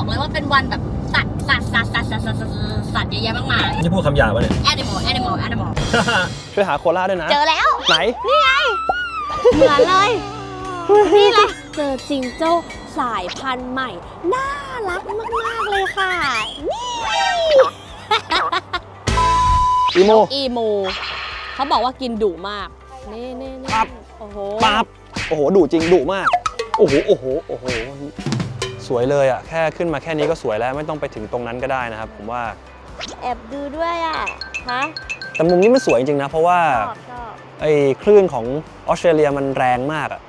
บอกเลยว่าเป็นวันแบบสัตว์สัตว์สัตว์สัตว์สัตว์สัตว์สัตว์สัตว์เยอะแยะมากมาย นี่พูดคำหยาบวะเนี่ย animal animal animal ช่วยหาโคลาด้วยนะ เจอแล้ว ไหน นี่ไง เหมือนเลย นี่แหละเจอจิงโจ้สายพันธุ์ใหม่ น่ารักมากๆเลยค่ะ นี่อีโม อีโม เขาบอกว่ากินดุมาก นี่นี่นี่ปั๊บ โอ้โห ปั๊บ โอ้โห ดุจริงดุมาก โอ้โห โอ้โห โอ้โห สวยเลยอะแค่ขึ้นมาแค่นี้ก็สวยแล้วไม่ต้องไปถึงตรงนั้นก็ได้นะครับ ผมว่าแอบดูด้วยอะฮะแต่มุมนี้มันสวยจริงๆนะ เพราะว่าชอบชอบไอ้คลื่นของออสเตรเลียมันแรงมากอะ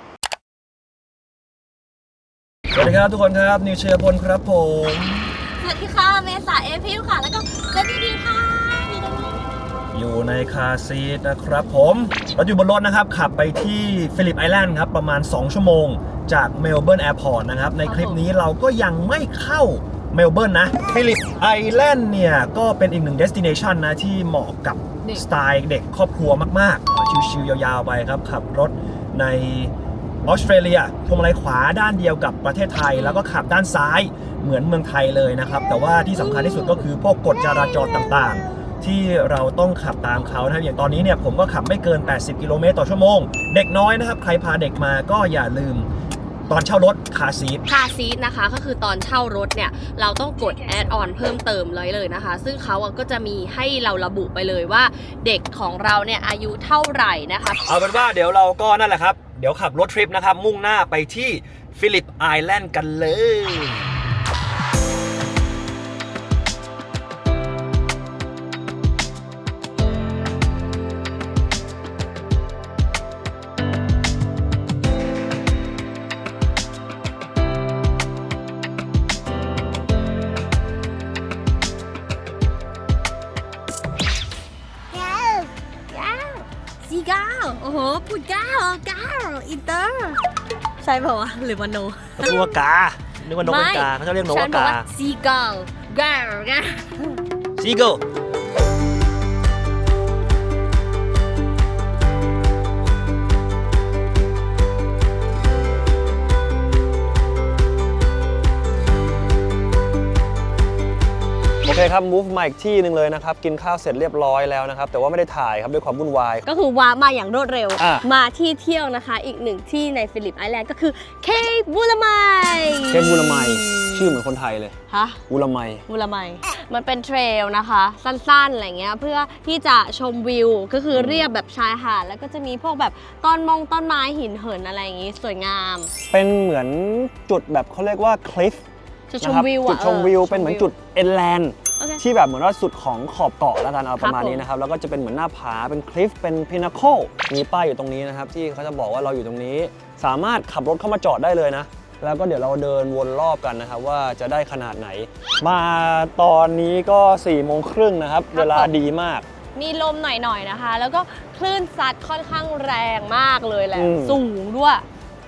สวัสดีครับทุกคนครับนิวเชียพลครับผม สวัสดีค่ะเมษาเอพิวค่ะ แล้วก็เจนนี่ดีค่ะอยู่ตรงนี้ อยู่ในคาร์ซีทนะครับผมเราอยู่บนรถนะครับ ขับไปที่ฟิลิปไอแลนด์ครับ ประมาณ 2 ชั่วโมง จากเมลเบิร์นแอร์พอร์ตนะครับ ในคลิปนี้เราก็ยังไม่เข้าเมลเบิร์นนะฟิลิปไอแลนด์เนี่ย ก็เป็นอีกหนึ่งเดสติเนชันนะที่เหมาะกับเด็กสไตล์เด็กครอบครัวมาก ๆ ชิวๆยาว ๆ ไปครับ ขับรถในออสเตรเลียพวงมาลัยขวาด้านเดียวกับประเทศไทย แล้วก็ขับด้านซ้ายเหมือนเมืองไทยเลยนะครับ แต่ว่าที่สำคัญที่สุดก็คือพวกกฎจราจรต่างๆ ที่เราต้องขับตามเขานะครับอย่างตอนนี้เนี่ยผมก็ขับไม่เกิน 80 กิโลเมตรต่อชั่วโมง เด็กน้อยนะครับ ใครพาเด็กมาก็อย่าลืมตอนเช่ารถคาร์ซีทคาซีทนะคะก็คือตอนเช่ารถเนี่ยเราต้องกดแอดออนเพิ่มเติมเลยเลยนะคะ ซึ่งเขาอะก็จะมีให้เราระบุไปเลยว่า เด็กของเราเนี่ยอายุเท่าไหร่นะคะเอาเป็นว่าเดี๋ยวเราก็นั่นแหละครับ เดี๋ยวขับรถทริปนะครับมุ่งหน้าไปที่ฟิลิปไอแลนด์กันเลย หรือมโนเขาพูดว่ากานึกว่านกเป็นกาเขาจะเรียกนกฉัว่านบอกกาว่าซีกาวก้าวก้าวซีเกิ เคครับ move มาอีกที่หนึ่งเลยนะครับ กินข้าวเสร็จเรียบร้อยแล้วนะครับ แต่ว่าไม่ได้ถ่ายครับด้วยความวุ่นวาย ก็คือว้ามาอย่างรวดเร็ว อะ มาที่เที่ยวนะคะ อีกหนึ่งที่ในฟิลิปไอแลนด์ก็คือเคปบูลาไมเทพบูรมัยชื่อเหมือนคนไทยเลยฮะบูรมัยบูลาไมมันเป็นเทรลนะคะ สั้นๆอะไรเงี้ยเพื่อที่จะชมวิวก็คือเรียบแบบชายหาดแล้วก็จะมีพวกแบบต้นมงต้นไม้หินเหินอะไรอย่างงี้ สวยงาม เป็นเหมือนจุดแบบเขาเรียกว่าคลิฟจุดชนะมครับวิวจุอะดชมวิวออเป็นเหมือนจุดเอ็นแลนด์ โอเคที่แบบเหมือนว่าสุดของขอบเกาะแล้วกันเอาประมาณครับผมนี้นะครับแล้วก็จะเป็นเหมือนหน้าผาเป็นคลิฟเป็นพินาโคมีป้ายอยู่ตรงนี้นะครับที่เขาจะบอกว่าเราอยู่ตรงนี้ สามารถขับรถเข้ามาจอดได้เลยนะ แล้วก็เดี๋ยวเราเดินวนรอบกันนะครับว่าจะได้ขนาดไหน มาตอนนี้ก็4ี่โมงครึ่งนะครับเวลาดีมาก มีลมหน่อยๆนะคะ แล้วก็คลื่นซัดค่อนข้างแรงมากเลยแหละอืม สูงด้วย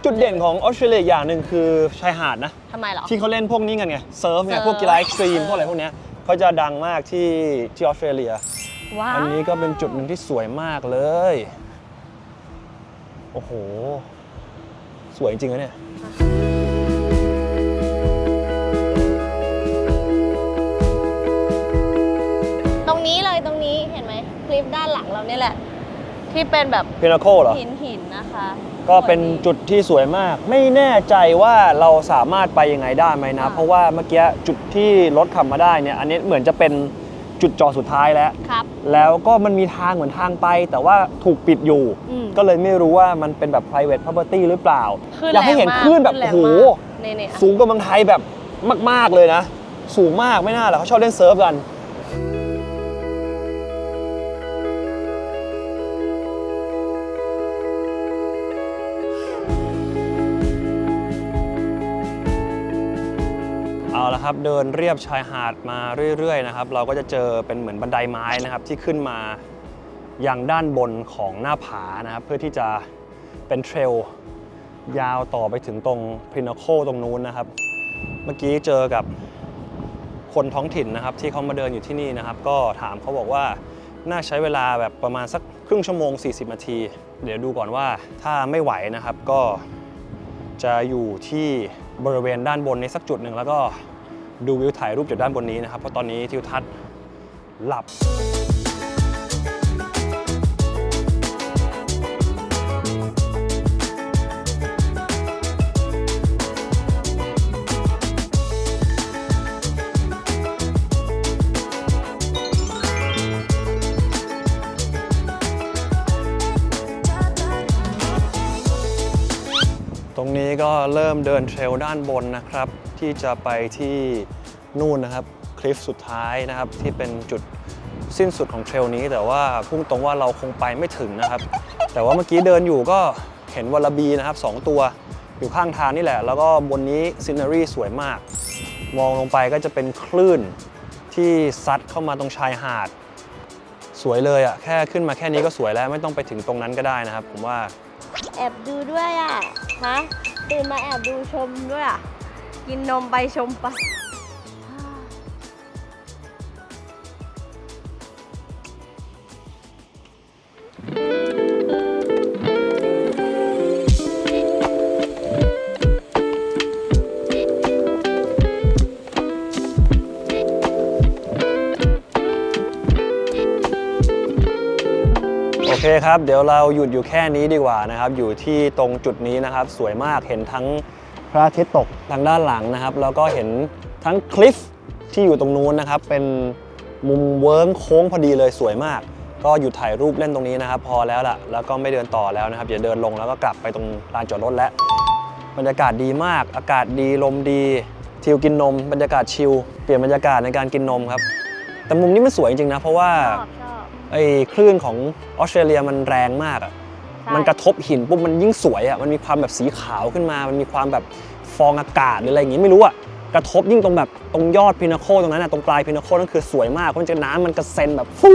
จุดเด่นของออสเตรเลียอย่างหนึ่งคือชายหาดนะ ทำไมเหรอ ที่เขาเล่นพวกนี้กันไงเซิร์ฟไงเซิร์ฟพวกกีฬาเอ็กซ์ตรีมพวกอะไรพวกเนี้ย เขาจะดังมากที่ที่ออสเตรเลีย ว้าวอันนี้ก็เป็นจุดหนึ่งที่สวยมากเลย โอ้โห สวยจริงๆนะเนี่ย ตรงนี้เลยตรงนี้เห็นไหมคลิปด้านหลังเราเนี่ยแหละ ที่เป็นแบบพินาโคเหรอ หินหินๆนะคะ ก็เป็นสวยจุดที่สวยมาก ไม่แน่ใจว่าเราสามารถไปยังไงได้ไหมนะ ค่ะ เพราะว่าเมื่อกี้จุดที่รถขับมาได้เนี่ยอันนี้เหมือนจะเป็นจุดจอดสุดท้ายแล้ว ครับแล้วก็มันมีทางเหมือนทางไป แต่ว่าถูกปิดอยู่ อืมก็เลยไม่รู้ว่ามันเป็นแบบ private property หรือเปล่า ขึ้นอยากให้เห็นแรงมากคลื่นแบบขึ้นแรโอ้งโหมากนี่ๆสูงกว่าเมืองไทยแบบมาก ๆ เลยนะ สูงมากไม่น่าหรอกเขาชอบเล่นเซิร์ฟกัน เอาละครับเดินเรียบชายหาดมาเรื่อยๆนะครับเราก็จะเจอเป็นเหมือนบันไดไม้นะครับที่ขึ้นมาอยังด้านบนของหน้าผานะครับเพื่อที่จะเป็นเทรลยาวต่อไปถึงตรงพินาโคตรงนู้นนะครับ เมื่อกี้เจอกับคนท้องถิ่นนะครับที่เขามาเดินอยู่ที่นี่นะครับ ก็ถามเขาบอกว่าน่าใช้เวลาแบบประมาณสักครึ่งชั่วโมง 40 นาที เดี๋ยวดูก่อนว่าถ้าไม่ไหวนะครับก็จะอยู่ที่บริเวณด้านบนในสักจุดหนึ่งแล้วก็ ดูวิวถ่ายรูปจากด้านบนนี้นะครับ เพราะตอนนี้ทิวทัศน์หลับ ตรงนี้ก็เริ่มเดินเทรลด้านบนนะครับ ที่จะไปที่นู่นนะครับคลิฟสุดท้ายนะครับที่เป็นจุดสิ้นสุดของเทรลนี้ แต่ว่าพุ่งตรงว่าเราคงไปไม่ถึงนะครับ แต่ว่าเมื่อกี้เดินอยู่ก็เห็นวอลบีนะครับสองตัวอยู่ข้างทางนี่แหละ แล้วก็บนนี้ซีนารีสวยมาก มองลงไปก็จะเป็นคลื่นที่ซัดเข้ามาตรงชายหาด สวยเลยอะ่ะแค่ขึ้นมาแค่นี้ก็สวยแล้วไม่ต้องไปถึงตรงนั้นก็ได้นะครับ ผมว่า แอบดูด้วยอะฮะตื่นมาแอบดูชมด้วยอะ กินนมไปชมไปโอเคครับ เดี๋ยวเราหยุดอยู่แค่นี้ดีกว่านะครับ อยู่ที่ตรงจุดนี้นะครับ สวยมากเห็นทั้ง ระอาทิตย์ตกทางด้านหลังนะครับ แล้วก็เห็นทั้งคลิฟที่อยู่ตรงนู้นนะครับ เป็นมุมเวิร์งโค้งพอดีเลยสวยมาก ก็หยุดถ่ายรูปเล่นตรงนี้นะครับ พอแล้วล่ะ แล้วก็ไม่เดินต่อแล้วนะครับอย่าเดินลงแล้วก็กลับไปตรงลานจอดรถแล้วบรรยากาศดีมาก อากาศดีลมดีทิวกินนม บรรยากาศชิลเปลี่ยนบรรยากาศในการกินนมครับ แต่มุมนี้มันสวยจริงๆนะเพราะว่าชอบชอบไอ้คลื่นของออสเตรเลียมันแรงมากอะใช่ มันกระทบหินปุ๊บมันยิ่งสวยอะมันมีความแบบสีขาวขึ้นมา มันมีความแบบฟองอากาศหรืออะไรอย่างงี้ไม่รู้อะกระทบยิ่งตรงแบบตรงยอดพินาโคตรงนั้นอะตรงปลายพินาโคนั่นคือสวยมากเพราะมันจะน้ำมันกระเซ็นแบบฟู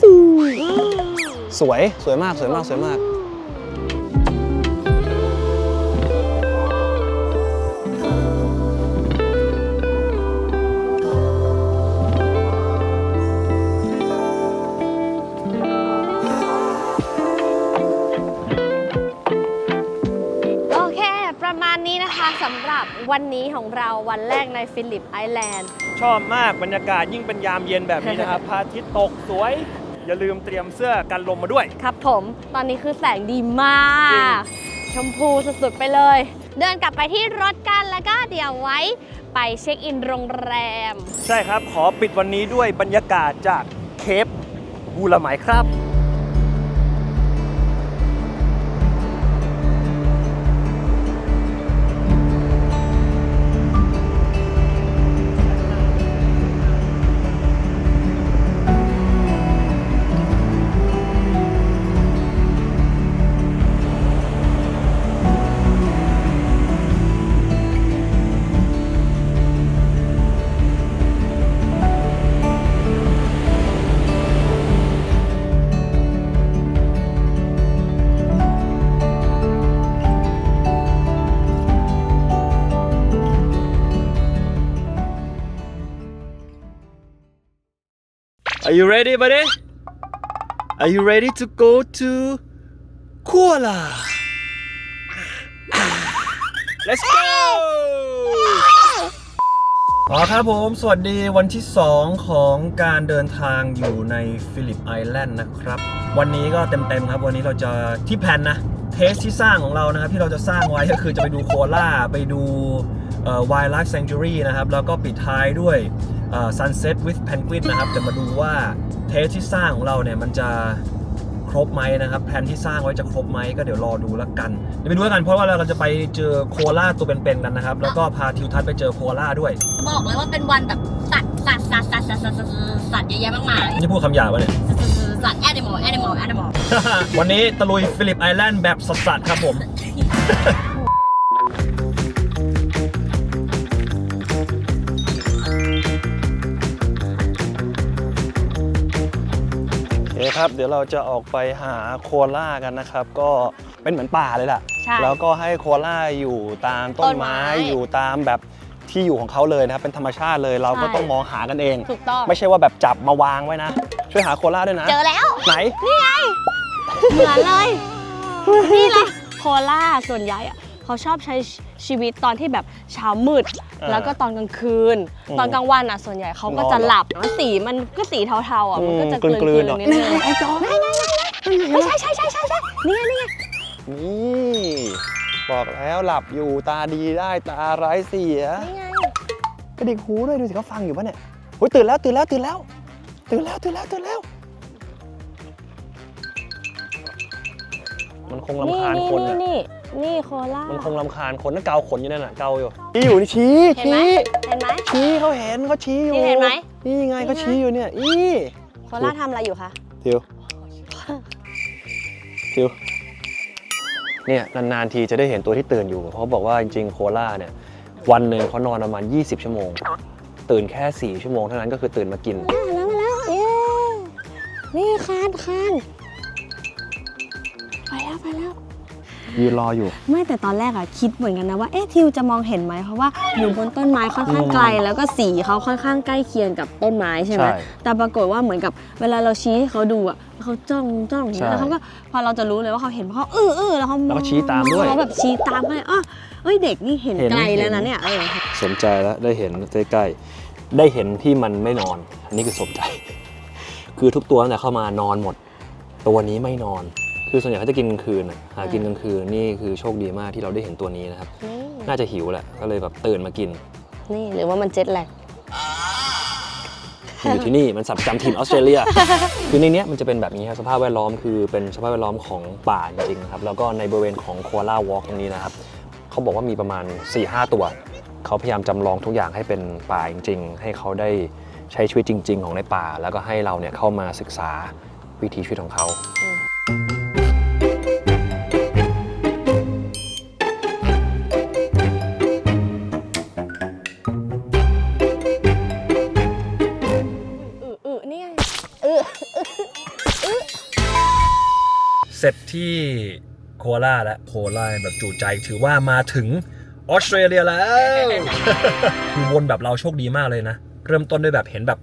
ฟูสวยสวยมากสวยมากสวยมาก วันนี้ของเราวันแรกในฟิลิปไอแลนด์ ชอบมากบรรยากาศยิ่งเป็นยามเย็นแบบนี้นะครับ พระอาทิตย์ตกสวย อย่าลืมเตรียมเสื้อกันลมมาด้วย ครับผม ตอนนี้คือแสงดีมาก ชมพูสุดๆไปเลย เดินกลับไปที่รถกันแล้วก็เดี๋ยวไว้ไปเช็คอินโรงแรม ใช่ครับ ขอปิดวันนี้ด้วยบรรยากาศจากเคปบูละไหมครับ Are you ready buddy Are you ready to go to Kuala Let's go อ๋อครับผมสวัสดีวันที่ 2 ของการเดินทางอยู่ในฟิลิปไอแลนด์นะครับ วันนี้ก็เต็มๆครับ วันนี้เราจะที่แผนนะ เทสที่สร้างของเรานะครับ ที่เราจะสร้างไว้ก็คือจะไปดูโคล่าไปดูเอ่อ Wildlife Sanctuary นะครับ แล้วก็ปิดท้ายด้วย ซันเซ็ท with แพนกวิดนะครับแต่มาดูว่าเทสที่สร้างของเราเนี่ยมันจะครบไหมนะครับแผนที่สร้างไว้จะครบไหมก็เดี๋ยวรอดูแล้วกันเดี๋ยวไปดูกันเพราะว่าเราจะไปเจอโคอาล่าตัวเป็นๆกันนะครับ แล้วก็พาทิวทัศน์ไปเจอโคอาล่าด้วยบอกเลยว่าเป็นวันแบบสัตว์สัตว์สัตว์สัตว์สัตว์สัตว์สัตว์เยอะแยะมากมายนี่พูดคำหยาบวะเนี่ยสัตว์แอนิมอลแอนิมอลแอนิมอลวันนี้ตะลุยฟิลิปไอแลนด์แบบสัตว์ครับผม โอเคครับ เดี๋ยวเราจะออกไปหาโคอาล่ากันนะครับ ก็เป็นเหมือนป่าเลยล่ะ ใช่แล้วก็ให้โคอาล่าอยู่ตามต้นต้นไม้ไม้อยู่ตามแบบที่อยู่ของเขาเลยนะครับ เป็นธรรมชาติเลยเราก็ใช่ ต้องมองหากันเอง ถูกต้อง ไม่ใช่ว่าแบบจับมาวางไว้นะ ช่วยหาโคอาล่าด้วยนะ เจอแล้ว ไหนเหมือนเลย นี่เลยโคล่าส่วนใหญ่อะ เขาชอบใช้ชีวิตตอนที่แบบเช้ามืดอ่าแล้วก็ตอนกลางคืนอืมตอนกลางวันอะส่วนใหญ่เขาก็นอนจะเหรอหลับนะสีมันก็สีเทาๆอะมันก็จะอืกมกลืลืนนๆๆนิดนึงไอ้จอไม่ใช่ใช่ใช่ใช่ใช่นี่ไงนี่ไงนี่บอกแล้วหลับอยู่ตาดีได้ตาร้ายเสียนี่ไงกระดิกหูด้วยดูสิเขาฟังอยู่ปะเนี่ยโอ้ยตื่นแล้วตื่นแล้วตื่นแล้ว ตื่นแล้วตื่นแล้วตื่นแล้ว มันคงนี่ลำคาญนี่คนนี่อะนี่ นี่โคล่ามันคงลำคาญคนนั่นเกาขนอยู่นั่นน่ะเกาอยู่ชี้อยู่นี่ชี้เห็นไหมชี้เห็นไหม ชี้เขาเห็นเขาชี้อยู่นี่เห็นไหม นี่ไงนี่เขาไงชี้อยู่เนี่ยอีโคล่าทำอะไรอยู่คะ ทิวทิวเนี่ยนานๆทีจะได้เห็นตัวที่ตื่นอยู่เพราะบอกว่าจริงๆโคล่าเนี่ยวันหนึ่งเขานอนประมาณ 20 ชั่วโมง ตื่นแค่ 4 ชั่วโมงเท่านั้นก็คือตื่นมากิน มาแล้วมาแล้วเย้นี่คานคานไปแล้วไปแล้ว ยืนรออยู่ ไม่แต่ตอนแรกอะคิดเหมือนกันนะว่าเอ๊ะทิวจะมองเห็นไหมเพราะว่าอยู่บนต้นไม้ค่อนข้างไกล แล้วก็สีเขาค่อนข้างใกล้เคียงกับต้นไม้ใช่ไหมใช่แต่ปรากฏว่าเหมือนกับเวลาเราชี้ให้เขาดูอะเขาจ้องจ้องอย่างเงี้ยใช่แล้วเขาก็พอเราจะรู้เลยว่าเขาเห็นเพราะเขาเออเออแล้วเขามองแล้วก็ชี้ตามด้วยเขาแบบชี้ตามให้อ๋อเอ้ยเด็กนี่เห็นเห็น ไกลแล้วเห็นะนเนี่ยเออสนใจแล้วได้เห็นใกล้ๆได้เห็นที่มันไม่นอน อันนี้คือสนใจ คือทุกตัวตั้งแต่เข้ามานอนหมด ตัวนี้ไม่นอน คือส่วนใหญ่เขาจะกินกลางคืนน่ะหากินกลางคืนนี่คือโชคดีมากที่เราได้เห็นตัวนี้นะครับ นี่น่าจะหิวแหละก็เลยแบบตื่นมากิน นี่หรือว่ามันเจ็ตแลกอยู่ที่นี่มันสับจำถิ่นออสเตรเลีย คือในเนี้ยมันจะเป็นแบบนี้ครับสภาพแวดล้อมคือเป็นสภาพแวดล้อมของป่าจริงๆนะครับแล้วก็ในบริเวณของโคอาล่าวอล์กตรงนี้นะครับเขาบอกว่ามีประมาณ 4-5 ตัว เขาพยายามจำลองทุกอย่างให้เป็นป่าจริง ๆ ให้เขาได้ใช้ชีวิตจริง ๆ ของในป่า แล้วก็ให้เราเนี่ยเข้ามาศึกษาวิถีชีวิตของเขา อื ที่โคราชและโคราชแบบจูใจถือว่ามาถึงออสเตรเลียแล้วคือวนแบบเราโชคดีมากเลยนะ เริ่มต้นด้วยแบบเห็นแบบ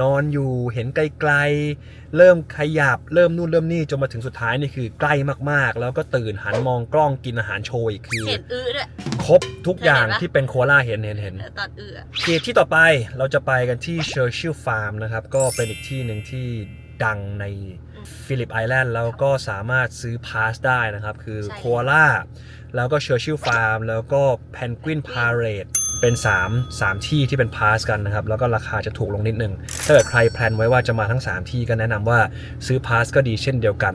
นอนอยู่เห็นไกลๆ เริ่มขยับ เริ่มนู่นเริ่มนี่จนมาถึงสุดท้ายนี่คือใกล้มากๆ แล้วก็ตื่นหันมองกล้องกินอาหารโชว์อีกคือเห็นอือด้วยครบทุกอย่างเห็นปะที่เป็นโคราชเห็นเห็นเห็นตอนอือเขตที่ต่อไปเราจะไปกันที่เชอร์ชิลฟาร์มนะครับ ก็เป็นอีกที่หนึ่งที่ดังใน ฟิลิปไอแลนด์แล้วก็สามารถซื้อพาสได้นะครับ คือใช่โคอาล่าแล้วก็เชอร์ชิลฟาร์มแล้วก็เพนกวินพา a d e เป็น 3 3 ที่ที่เป็นพาสกันนะครับ แล้วก็ราคาจะถูกลงนิดนึง ถ้าเกิดใครแพลนไว้ว่าจะมาทั้ง 3 ที่ก็แนะนำว่าซื้อพาสก็ดีเช่นเดียวกัน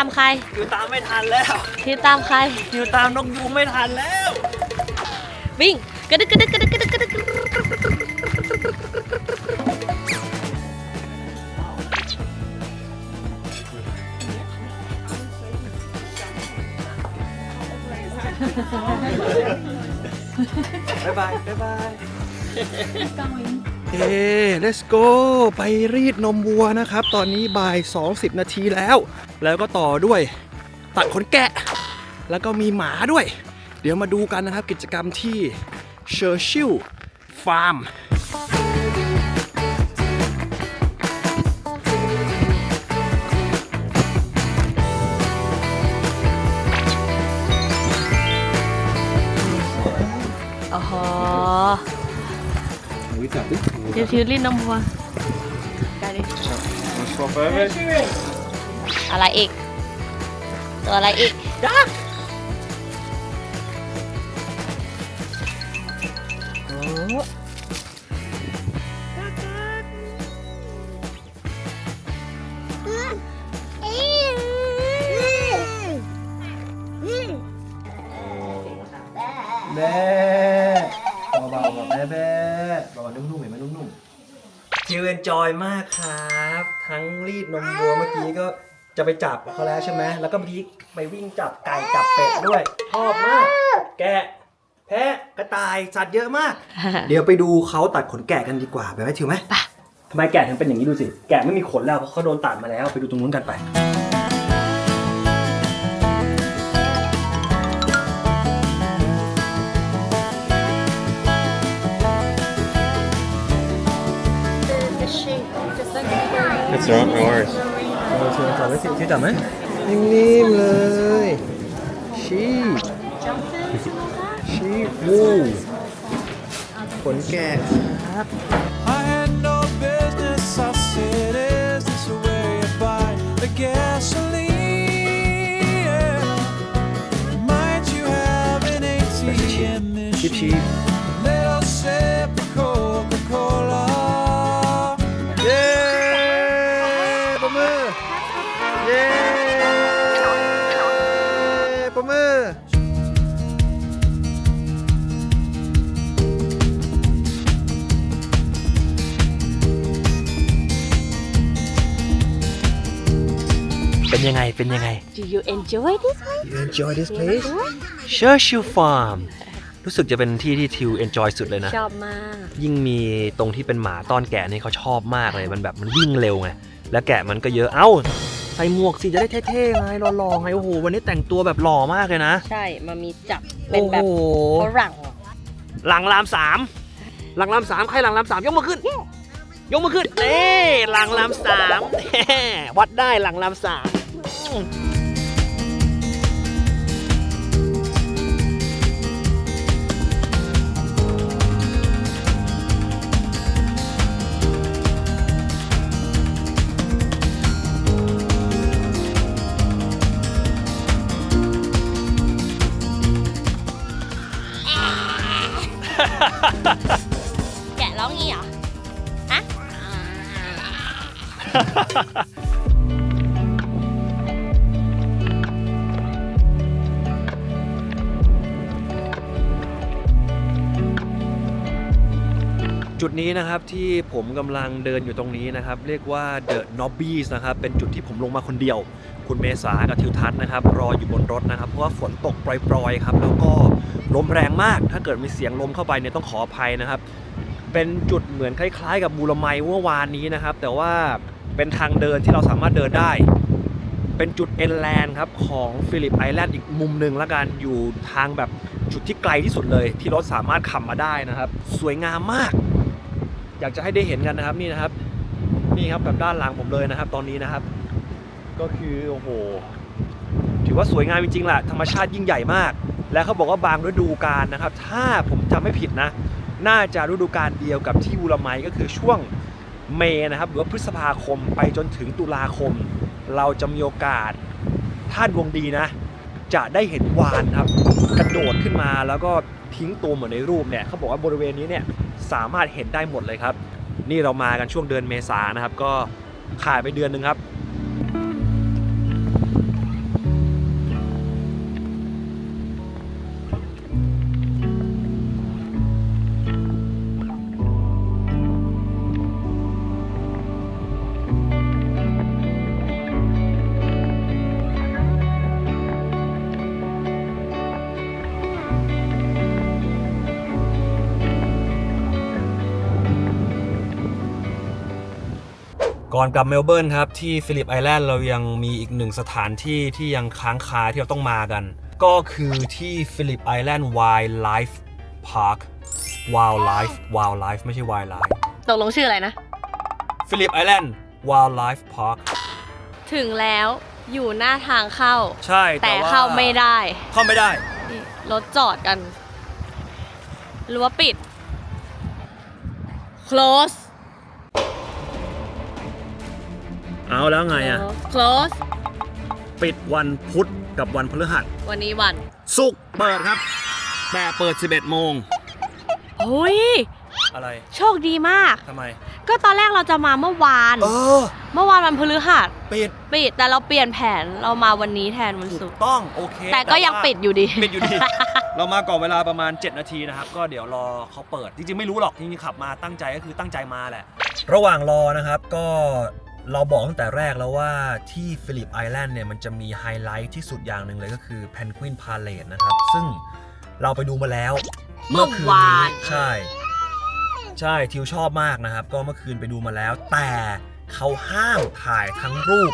ามใคร อยู่ตามไม่ทันแล้วทิวตามใคร อยู่ตามนกยูงไม่ทันแล้ว วิ่งกระดึกกระดึกกระดึกกระดึกกระดึกบ๊ายบายบ๊ายบาย เอ้ let's go ไปรีดนมวัวนะครับ ตอนนี้บ่าย 20 นาทีแล้ว แล้วก็ต่อด้วยตัดขนแกะ แล้วก็มีหมาด้วย เดี๋ยวมาดูกันนะครับกิจกรรมที่เชอร์ชิลฟาร์มโอ้โหทิวทิวลิ้นนมวัวได้ดิ อะไรอีก ตัวอะไรอีกแม่เบาๆแบบแม่แม่เบาๆนุ่มๆเห็นไหมนุ่มๆทิวเอนจอยมากครับ ทั้งรีดนมวัวเมื่อกี้ก็ จะไปจับเขาแล้วใช่ไหมแล้วก็บางทีไปวิ่งจับไก่จับเป็ดด้วยชอบมาก แกะ แพะกระต่ายสัตว์เยอะมาก เดี๋ยวไปดูเขาตัดขนแกะกันดีกว่าไปไหมถิวไหมไปทำไมแกะถึงเป็นอย่างนี้ดูสิ แกะไม่มีขนแล้วเพราะเขาโดนตัดมาแล้ว ไปดูตรงนู้นกันไป It's not ours. เออชิมจับไว้สิชิมจับไหมนิ่มๆเลยชีชีวูขนแกะครับ I had no business. I said, Is this a way to buy the gasoline? Yeah. Might you have an ATM ชิปชี machine? Little sip เป็นยังไง เป็นยังไง Do you enjoy this You enjoy this place Churchill Farm รู้สึกจะเป็นที่ที่ทิว enjoy สุดเลยนะ ชอบมาก ยิ่งมีตรงที่เป็นหมาต้อนแกะนี่เขาชอบมากเลย มันแบบมันวิ่งเร็วไง แล้วแกะมันก็เยอะ เอ้า ใส่หมวกสิจะได้เท่ๆไงหล่อๆไง โอ้โห วันนี้แต่งตัวแบบหล่อมากเลยนะ ใช่มันมีจับ เป็นแบบโอ้โห ฝรั่ง หลังรามสาม หลังรามสามใครหลังรามสามยกมือขึ้น ยกมือขึ้นเน่หลังรามสามแน่วัดได้หลังรามสาม แกะร้องงี้เหรอฮะ จุดนี้นะครับที่ผมกำลังเดินอยู่ตรงนี้นะครับ เรียกว่า The Nobbies นะครับ เป็นจุดที่ผมลงมาคนเดียว คุณเมษากับทิวทัศน์นะครับ รออยู่บนรถนะครับ เพราะว่าฝนตกปล่อยๆครับ แล้วก็ลมแรงมาก ถ้าเกิดมีเสียงลมเข้าไปเนี่ยต้องขออภัยนะครับ เป็นจุดเหมือนคล้ายๆ กับบูรมัยเมื่อวานนี้นะครับ แต่ว่าเป็นทางเดินที่เราสามารถเดินได้ เป็นจุดเอ็นแลนด์ครับของฟิลิปไอแลนด์อีกมุมหนึ่งละกันอยู่ทางแบบจุดที่ไกลที่สุดเลย ที่รถสามารถขับมาได้นะครับ สวยงามมาก อยากจะให้ได้เห็นกันนะครับนี่นะครับนี่ครับแบบด้านหลังผมเลยนะครับ ตอนนี้นะครับ ก็คือโอ้โหถือว่าสวยงามจริงๆแหละธรรมชาติยิ่งใหญ่มาก และเขาบอกว่าบางฤดูกาลนะครับ ถ้าผมจำไม่ผิดนะ น่าจะฤดูกาลเดียวกับที่วูลาไมก็คือช่วงเมษนะครับหรือว่าพฤษภาคมไปจนถึงตุลาคม เราจะมีโอกาสถ้าดวงดีนะ จะได้เห็นวานครับ กระโดดขึ้นมาแล้วก็ทิ้งตัวเหมือนในรูปเนี่ยเขาบอกว่าบริเวณนี้เนี่ย สามารถเห็นได้หมดเลยครับ นี่เรามากันช่วงเดือนเมษานะครับ ก็ขายไปเดือนหนึ่งครับ ก่อนกลับเมลเบิร์นครับ ที่ฟิลิปไอแลนด์เรายังมีอีกหนึ่งสถานที่ที่ยังค้างคาที่เราต้องมากัน ก็คือที่ฟิลิปไอแลนด์ Wildlife Park Wildlife Wildlife ไม่ใช่ Wildlife ตกลงชื่ออะไรนะ ฟิลิปไอแลนด์ Wildlife Park ถึงแล้วอยู่หน้าทางเข้า ใช่แต่ว่าเข้าไม่ได้ เข้าไม่ได้นี่รถจอดกันรั้วปิด close เอาแล้วไงอะ close ปิดวันพุธกับวันพฤหัสวันนี้วันศุกร์เปิดครับ แต่เปิด 11 โมงเฮ้ยอะไร โชคดีมาก ทำไม ก็ตอนแรกเราจะมาเมื่อวาน เออ เมื่อวานวันพฤหัสปิด ปิดแต่เราเปลี่ยนแผนเรามาวันนี้แทนวันถูศุกกร์ต้อง โอเคแต่ก็ยังว่า ปิดอยู่ดี ปิดอยู่ดี เรามาก่อนเวลาประมาณ 7 นาทีนะครับ ก็เดี๋ยวรอเขาเปิด จริงๆ ไม่รู้หรอกจริงๆขับมาตั้งใจก็คือตั้งใจมาแหละ ระหว่างรอนะครับก็ เราบอกตั้งแต่แรกแล้วว่าที่ฟิลิปไอแลนด์เนี่ยมันจะมีไฮไลท์ที่สุดอย่างหนึ่งเลยก็คือเพนกวินพาเลตนะครับ ซึ่งเราไปดูมาแล้ว เมื่อคืนวานี้นใช่ ใช่ทิวชอบมากนะครับ ก็เมื่อคืนไปดูมาแล้ว แต่เขาห้ามถ่ายทั้งรูป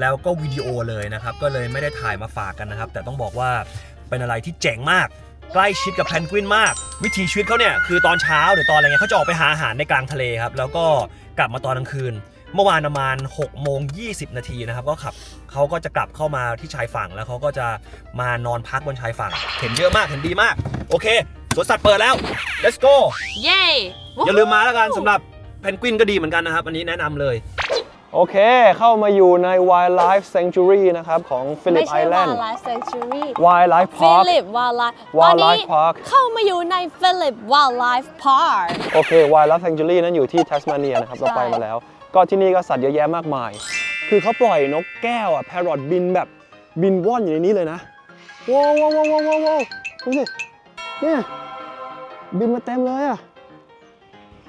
แล้วก็วิดีโอเลยนะครับ ก็เลยไม่ได้ถ่ายมาฝากกันนะครับ แต่ต้องบอกว่าเป็นอะไรที่เจ๋งมาก ใกล้ชิดกับแพนกวินมาก วิถีชีวิตเขาเนี่ยคือตอนเช้าหรือตอนอะไรเงี้ยเขาจะออกไปหาอาหารในกลางทะเลครับแล้วก็กลับมาตอนกลางคืน เมื่อวานประมาณ6โมง20 นาทีนะครับก็ขับเขาก็จะกลับเข้ามาที่ชายฝั่งแล้วเขาก็จะมานอนพักบนชายฝั่ง เห็นเยอะมากเห็นดีมาก โอเคสวนสัตว์เปิดแล้ว let's go เย้อย่าลืมมาแล้วกันสำหรับเพนกวินก็ดีเหมือนกันนะครับ อันนี้แนะนำเลย โอเค เข้ามาอยู่ใน Wildlife Sanctuary นะครับ ของไม่ Phillip ใช่ Island Wildlife Sanctuary Wildlife ฟิ Park ลิป Wildlife ตอน Wildlife นี้ Park เข้ามาอยู่ในฟิลิป Wildlife Park โอเค Wildlife Sanctuary นั้นอยู่ที่ Tasmania นะครับ เราไปมาแล้ว ก็ที่นี่ก็สัตว์เยอะแยะมากมาย คือเขาปล่อยนกแก้วอะ parrot บินแบบบินว่อนอยู่ในนี้เลยนะว้าวว้าวว้าวว้าวดูสิเนี่ยบินมาเต็มเลยอะ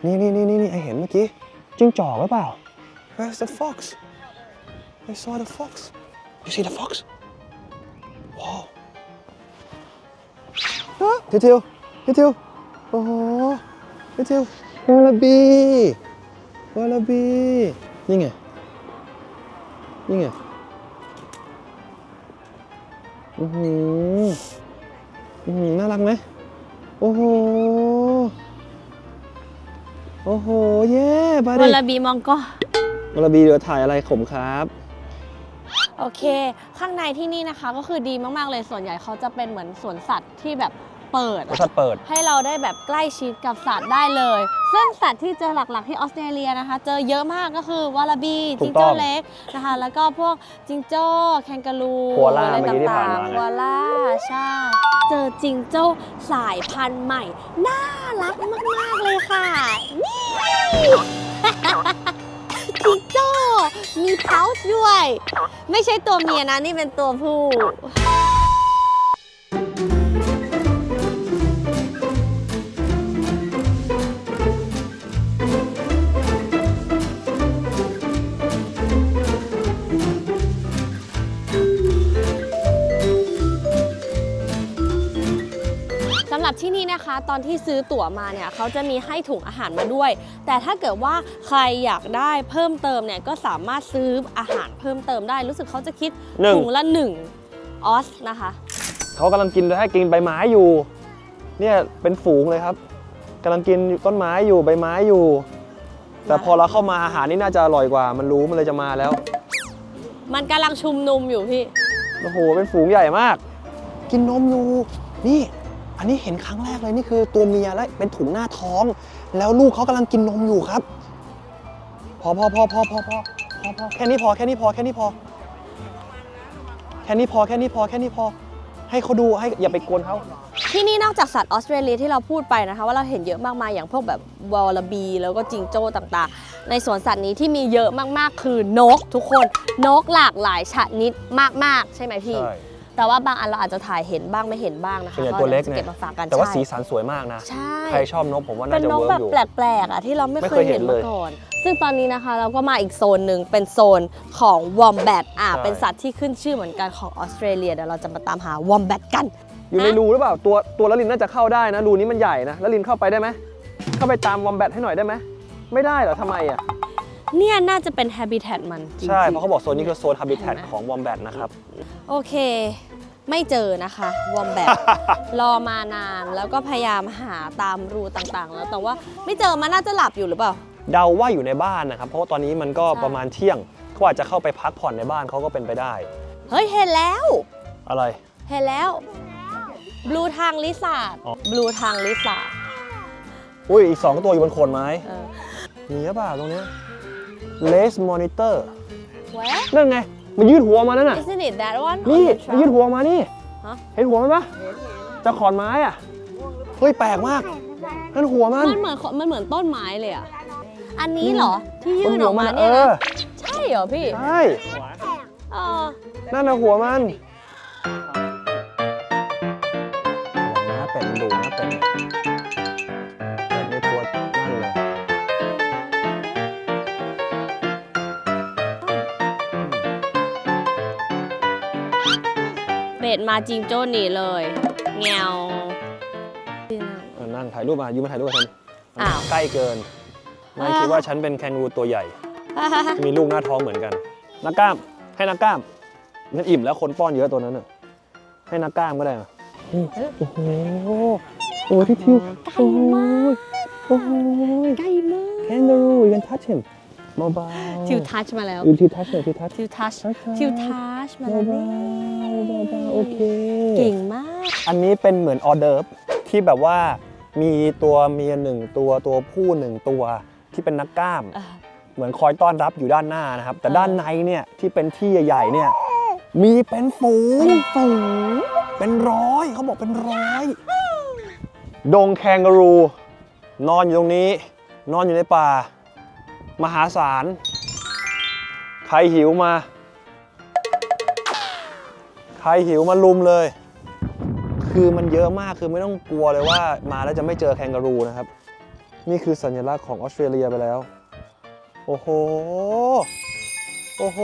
นี่นี่นี่นี่นี่ไอเห็นเมื่อกี้จิ้งจอกหรือเปล่า Where's the fox I saw the fox You see the fox Wow ฮะทิวทิวทิวทิวโอ้โหทิวทิววาลบี วาลาบีนี่ไง นี่ไงอือหืออือหือน่ารักไหมโอ้โห โอ้โห เย้ไปวดิลาบีมองก็วาลาบีเดี๋ยวถ่ายอะไรขมครับ โอเค ข้างในที่นี่นะคะก็คือดีมาก ๆ เลยส่วนใหญ่เขาจะเป็นเหมือนสวนสัตว์ที่แบบ เปิด บริษัทเปิด ให้เราได้แบบใกล้ชิดกับสัตว์ได้เลย ซึ่งสัตว์ที่เจอหลักๆที่ออสเตรเลียนะคะ เจอเยอะมากก็คือวาลาบีถูจิกงต้โจ้องเล็กนะคะ แล้วก็พวกจิงโจ้แคนการูโคอาล่าอะไรเมื่อกี้ที่ต่าผ่านงมาๆไงโคอาล่าใช่เจอจิงโจ้สายพันธุ์ใหม่ น่ารักมาก ๆ เลยค่ะ นี่ จิงโจ้มีเพาส์ด้วย ไม่ใช่ตัวเมียนะ นี่เป็นตัวผู้ ที่นี่นะคะ ตอนที่ซื้อตั๋วมาเนี่ยเขาจะมีให้ถุงอาหารมาด้วย แต่ถ้าเกิดว่าใครอยากได้เพิ่มเติมเนี่ยก็สามารถซื้ออาหารเพิ่มเติมได้ รู้สึกเขาจะคิดหนึ่ง ถุงละ1ออสนะคะ เขากำลังกินให้กินใบไม้อยู่ เนี่ยเป็นฝูงเลยครับกำลังกินต้นไม้อยู่ใบไม้อยู่ แต่พอเราเข้ามาอาหารนี่น่าจะอร่อยกว่า มันรู้มันเลยจะมาแล้ว มันกำลังชุมนุมอยู่พี่ โอ้โห เป็นฝูงใหญ่มาก กินนมอยู่ นี่ อันนี้เห็นครั้งแรกเลยนี่คือตัวเมียและเป็นถุงหน้าท้อง แล้วลูกเขากำลังกินนมอยู่ครับ พอพอพอพอพอพอพอพอแค่นี้พอแค่นี้พอแค่นี้พอ แค่นี้พอแค่นี้พอแค่นี้พอ ให้เขาดูให้อย่าไปกวนเขาที่นี่นอกจากสัตว์ออสเตรเลียที่เราพูดไปนะคะ ว่าเราเห็นเยอะมากมายอย่างพวกแบบวอลลาบี แล้วก็จิงโจ้ต่างๆ ในสวนสัตว์นี้ที่มีเยอะมากๆคือนกทุกคนนกหลากหลายชนิดมากๆ ใช่ไหมพี่ใช่ แต่ว่าบางอันเราอาจจะถ่ายเห็นบ้างไม่เห็นบ้างนะคะส่วนใหญ่ตัวเล็กดี๋เนี่จะยเก็บมาฝากกันแต่ว่าใช่ สีสันสวยมากนะ ใช่ ใครชอบนกผมว่าเป็น่านจะนกเวิร์แบกบอยู่ แปลกๆอะที่เราไม่ไม่เคเคยยเห็เห็นนเลยมาก่อน ซึ่งตอนนี้นะคะเราก็มาอีกโซนหนึ่งเป็นโซนของวอมแบทอะใช่ เป็นสัตว์ที่ขึ้นชื่อเหมือนกันของออสเตรเลียเดี๋ยวเราจะมาตามหาวอมแบทกัน อยู่ในรูหรือเปล่าตัวตัวละลินน่าจะเข้าได้นะรูนี้มันใหญ่นะละลินเข้าไปได้ไหมเข้าไปตามวอมแบทให้หน่อยได้ไหมไม่ได้เหรอทำไมอะ เนี่ยน่าจะเป็นแฮบิแท t มันจริงๆใช่ เพราะเขาบอกโซนนี้คือโซน h a บิ t เห็น t ไหมของวอมแบทนะครับ โอเค ไม่เจอนะคะวอมแบท รอมานานแล้วก็พยายามหาตามรูต่างๆ แล้วแต่ว่าไม่เจอมันน่าจะหลับอยู่หรือเปล่า เดาว่าอยู่ในบ้านนะครับ เพราะว่าตอนนี้มันก็ใช่ประมาณเที่ยงเขาอาจจะเข้าไปพักผ่อนในบ้านเขาก็เป็นไปได้ เฮ้ย เห็นแล้ว อะไร เห็นแล้วบลูทางลิซ่าอ๋อ บลูทางลิซ่าอุ้ยอีก2ตัวอยู่บนโคนไม้เออมีหรือเปล่าตรงเนี้ย เลสมอนิเตอร์ Where นั่นไง มันยืดหัวมานั่นน่ะ isn't it that one นี่ on the มันยืด truck? หัวมานี่ ฮะ เห็นหัวมันปะจะขอนไม้อะ เฮ้ย แปลกมาก นั่นหัวมัน มันเหมือนมันเหมือนต้นไม้เลยอะ อันนี้เหรอ ที่ยื่บนนหัอวอกมัมานเอเนี่ยอ นะใช่เหรอพี่ใช่ เออ นั่นน่ะหัวมันร เป็ดมาจริงโจ้หนีเลยแงวเออนั่งถ่ายรูปมายืมมาถ่ายรูปกับฉันอ้าว ใกล้เกินนายคิดว่าฉันเป็นแคนกูรูตัวใหญ่ มีลูกหน้าท้องเหมือนกันนักกล้ามให้นักกล้ามนั่นอิ่มแล้วคนป้อนเยอะตัวนั้นน่ะให้นักกล้ามก็ได้อะโอ้โหโอ้ที่ทิวใกล้มากโอ้โหใกล้มาก kangaroo you can touch him เบาๆทิวทัชมาแล้วอือทิวทัชหน่อยทิวทัช ทิวทัช ช้าๆทิวทัชมาแล้วนี่เบาๆโอเค เก่งมาก อันนี้เป็นเหมือนออเดิร์ฟที่แบบว่ามีตัวเมียหนึ่งตัวตัวผู้หนึ่งตัวที่เป็นนักกล้ามอ่าเหมือนคอยต้อนรับอยู่ด้านหน้านะครับ แต่อ่าด้านในเนี่ยที่เป็นที่ใหญ่ๆเนี่ยมีเป็นฝูงเป็นฝูงเป็นร้อยเขาบอกเป็นร้อยดงแคนการู นอนอยู่ตรงนี้ นอนอยู่ในป่า มหาศาล ใครหิวมาใครหิวมาลุมเลย คือมันเยอะมากคือไม่ต้องกลัวเลยว่ามาแล้วจะไม่เจอแคนการูนะครับ นี่คือสัญลักษณ์ของออสเตรเลียไปแล้ว โอ้โห โอ้โห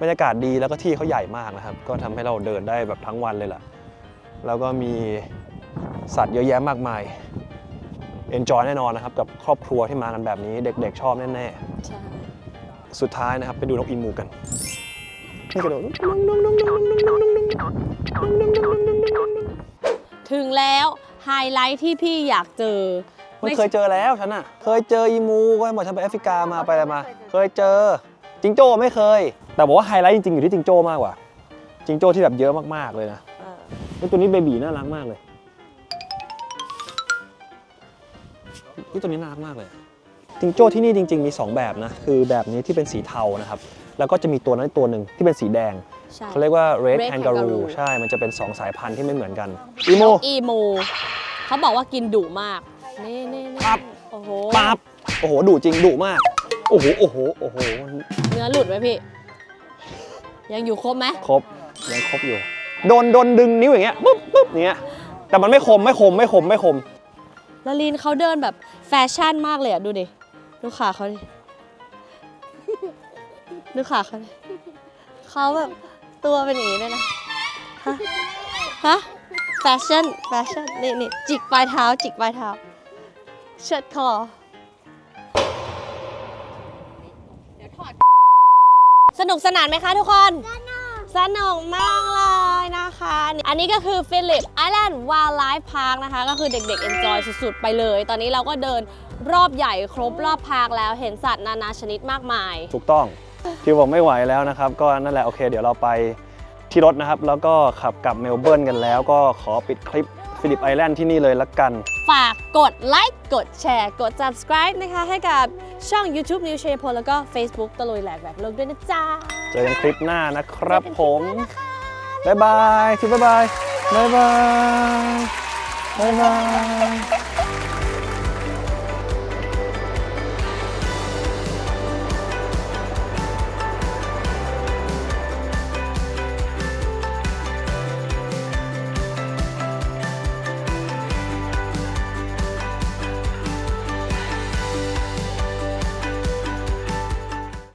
บรรยากาศดีแล้วก็ที่เขาใหญ่มากนะครับ ก็ทำให้เราเดินได้แบบทั้งวันเลยล่ะ แล้วก็มีสัตว์เยอะแยะมากมาย enjoy แน่นอนนะครับ กับครอบครัวที่มากันแบบนี้เด็กๆชอบแน่ใช่ๆสุดท้ายนะครับ ไปดูนกอีมูกัน กระโดดถึงแล้วไฮไลท์ที่พี่อยากเจอ มันเคยเจอแล้วฉันอะเคยเจออีมูก็บอกฉันไปแอฟริกามาไปอะไรมา เคยเจอจิงโจ้ไม่เคย แต่บอกว่าไฮไลท์จริงๆอยู่ที่จิงโจ้มากกว่าจิงโจ้ที่แบบเยอะมากๆเลยนะแล้วตัวนี้เบบีน่ารักมากเลยนี่ตัวนี้น่ารักมากเลย จิงโจ้ที่นี่จริง ๆ มี 2 แบบนะคือแบบนี้ที่เป็นสีเทานะครับแล้วก็จะมีตัวนั้นตัวหนึ่งที่เป็นสีแดง ใช่ เขาเรียกว่า red Red kangaroo kangaroo ใช่มันจะเป็น 2 สายพันธุ์ที่ไม่เหมือนกันอีโม อีโมเขาบอกว่ากินดุมากนี่นี่นี่ปั๊บ โอ้โหปั๊บโอ้โหดุจริงดุมาก โอ้โหโอ้โหโอ้โหเนื้อหลุดไหมพี่ ยังอยู่ครบไหมครบยังครบอยู่ โดนโดนดึงนิ้วอย่างเงี้ยปุ๊บปุ๊บอย่างเงี้ยแต่มันไม่คมไม่คมไม่คมไม่คม แล้วลีนเขาเดินแบบแฟชั่นมากเลยอะ ดูดิ ดูขาเขาดิ ดูขาเขาดิเขาแบบตัวเป็นอย่างนี้เลยนะ ฮะ ฮะ แฟชั่น แฟชั่น นี่นี่จิกปลายเท้า จิกปลายเท้า เชิดคอ สนุกสนานไหมคะทุกคน สนุกมากเลยนะคะ อันนี้ก็คือฟิลิปไอแลนด์ว l ลไลฟ์พาร์คนะคะ ก็คือเด็กๆ enjoy สุดๆ ไปเลย ตอนนี้เราก็เดิน รอบใหญ่ครบรอบพาร์คแล้วเห็นสัตว์นานาชนิดมากมาย ถูกต้องที่บอกไม่ไหวแล้วนะครับ ก็นั่นแหละโอเค เดี๋ยวเราไปที่รถนะครับ แล้วก็ขับกลับเมลเบิร์นกันแล้ว ก็ขอปิดคลิปฟิลิปไอแลนด์ที่นี่เลยละกัน ฝากกดไลค์กดแชร์กด subscribe นะคะ ให้กับช่อง YouTube New Shape แล้วก็ Facebook ตะลุยแหลกแหวกโลกด้วยนะจ๊ะ เจอกันคลิปหน้านะครับผมบ๊ายบายทิปบ๊ายบายบ๊ายบายบ๊ายบาย